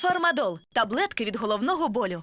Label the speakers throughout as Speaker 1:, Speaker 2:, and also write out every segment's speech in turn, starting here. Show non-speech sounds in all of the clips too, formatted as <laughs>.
Speaker 1: Фармадол таблетки від головного болю.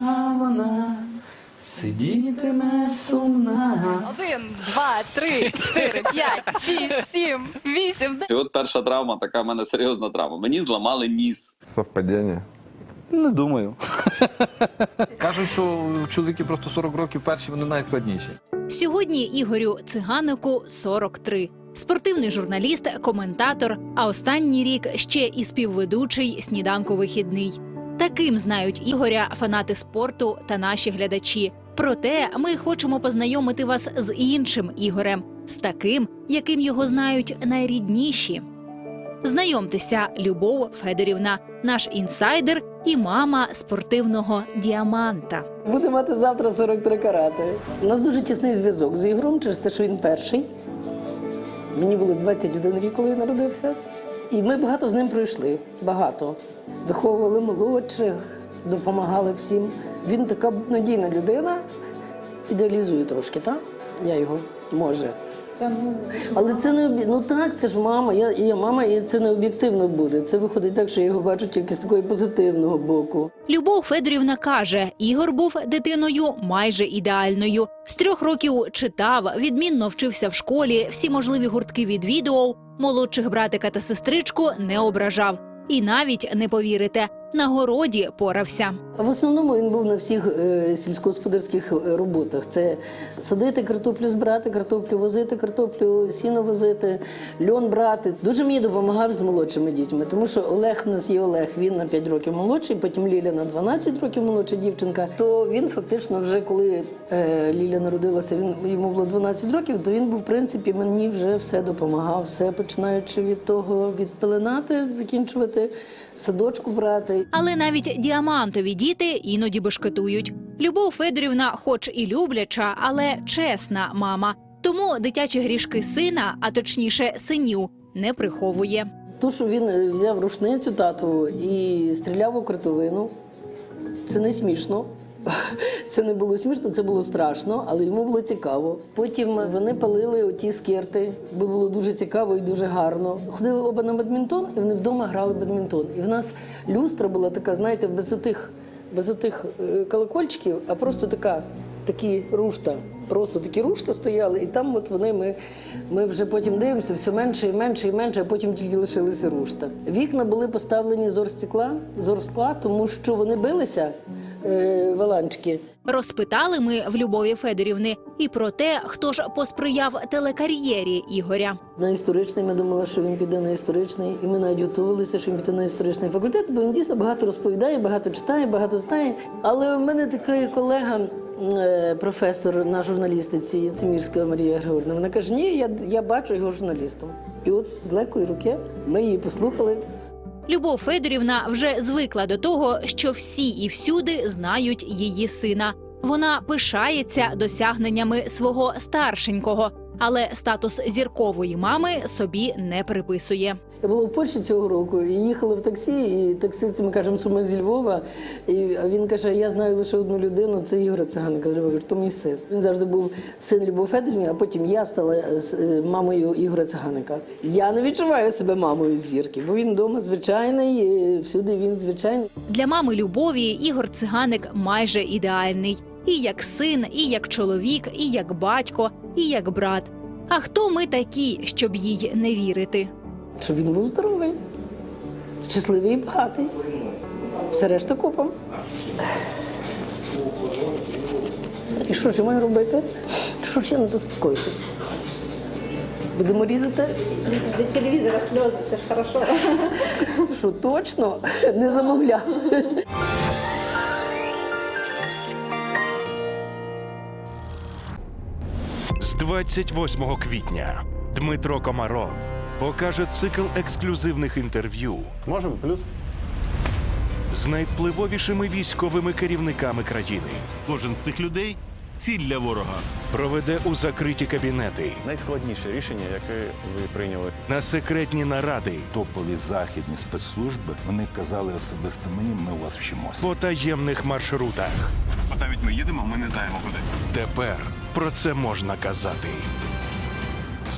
Speaker 2: А вона сидітиме сумна.
Speaker 3: Один, два, три, чотири, п'ять, шість, сім, вісім,
Speaker 4: І от перша травма, така в мене серйозна травма. Мені зламали ніс.
Speaker 5: Совпадение.
Speaker 2: Не думаю. <laughs> Кажуть, що чоловіки просто 40 років перші вони найскладніші.
Speaker 6: Сьогодні Ігорю Циганику 43. Спортивний журналіст, коментатор, а останній рік ще і співведучий сніданку вихідний. Таким знають Ігоря фанати спорту та наші глядачі. Проте ми хочемо познайомити вас з іншим Ігорем, з таким, яким його знають найрідніші. Знайомтеся, Любов Федорівна, наш інсайдер і мама спортивного діаманта.
Speaker 7: Буде мати завтра 43 карати. У нас дуже тісний зв'язок з Ігром, через те, що він перший. Мені було 21 рік, коли я народився. І ми багато з ним пройшли. Багато. Виховували молодших, допомагали всім. Він така надійна людина, ідеалізує трошки, так? Я його може. Але це не об'є- ну так, це ж мама. Я, я мама, і це не об'єктивно буде. Це виходить так, що я його бачу тільки з такого позитивного боку.
Speaker 6: Любов Федорівна каже, Ігор був дитиною майже ідеальною. З трьох років читав, відмінно вчився в школі, всі можливі гуртки відвідував, молодших братика та сестричку не ображав. І навіть не повірите, на городі порався.
Speaker 7: В основному він був на всіх е, сільськогосподарських е, роботах. Це садити картоплю, збирати картоплю, возити картоплю, сіно возити, льон брати. Дуже мені допомагав з молодшими дітьми, тому що Олег у нас є Олег, він на 5 років молодший, потім Ліля на 12 років молодша дівчинка. То він фактично вже коли е, Ліля народилася, він йому було 12 років, то він був в принципі мені вже все допомагав, все починаючи від того від пеленати, закінчувати садочку брати.
Speaker 6: Але навіть діамантові діти іноді бешкетують. Любов Федорівна, хоч і любляча, але чесна мама. Тому дитячі грішки сина, а точніше синів, не приховує.
Speaker 7: То, що він е, взяв рушницю татову і стріляв у кротовину, це не смішно. Це не було смішно, це було страшно, але йому було цікаво. Потім вони палили оті скирти, бо було дуже цікаво і дуже гарно. Ходили оба на бадмінтон, і вони вдома грали бадмінтон. І в нас люстра була така, знаєте, без отих, без отих е, колокольчиків, а просто така, такі рушта. Просто такі рушта стояли, і там от вони ми, ми вже потім дивимося, все менше і менше і менше, а потім тільки лишилися рушта. Вікна були поставлені з орстекла, з орскла, тому що вони билися е.
Speaker 6: Розпитали ми в Любові Федорівни і про те, хто ж посприяв телекар'єрі Ігоря.
Speaker 7: На історичний ми думали, що він піде на історичний, і ми навіть готувалися, що він піде на історичний факультет, бо він дійсно багато розповідає, багато читає, багато знає. Але в мене така колега, е, професор на журналістиці Яцемірська Марія Григорівна, вона каже: ні, я, я бачу його журналістом. І от з легкої руки ми її послухали.
Speaker 6: Любов Федорівна вже звикла до того, що всі і всюди знають її сина. Вона пишається досягненнями свого старшенького, але статус зіркової мами собі не приписує.
Speaker 7: Я була в Польщі цього року і їхала в таксі, і таксист ми кажемо, що ми зі Львова. І він каже: я знаю лише одну людину, це Ігор Циганика. Я говорю, то мій син. Він завжди був син Любов Федорівни, а потім я стала е, е, мамою Ігоря Циганика. Я не відчуваю себе мамою зірки, бо він вдома звичайний, е, всюди він звичайний.
Speaker 6: Для мами Любові Ігор Циганик майже ідеальний. І як син, і як чоловік, і як батько, і як брат. А хто ми такі, щоб їй не вірити?
Speaker 7: Щоб він був здоровий, щасливий і багатий. Все решта купом. І що ж я маю робити? Що ж я не заспокоюся? Будемо різати?
Speaker 3: Для телевізора сльози, це ж хорошо.
Speaker 7: Що точно не замовляли.
Speaker 8: З 28 квітня Дмитро Комаров покаже цикл ексклюзивних інтерв'ю
Speaker 5: Можем? Плюс?
Speaker 8: з найвпливовішими військовими керівниками країни.
Speaker 9: Кожен з цих людей ціль для ворога.
Speaker 8: Проведе у закриті кабінети
Speaker 10: Найскладніше рішення, яке ви прийняли.
Speaker 8: на секретні наради
Speaker 11: топові західні спецслужби вони казали особисто мені, ми у вас вчимося.
Speaker 8: по таємних маршрутах.
Speaker 9: От навіть ми їдемо, ми не знаємо куди.
Speaker 8: Тепер про це можна казати.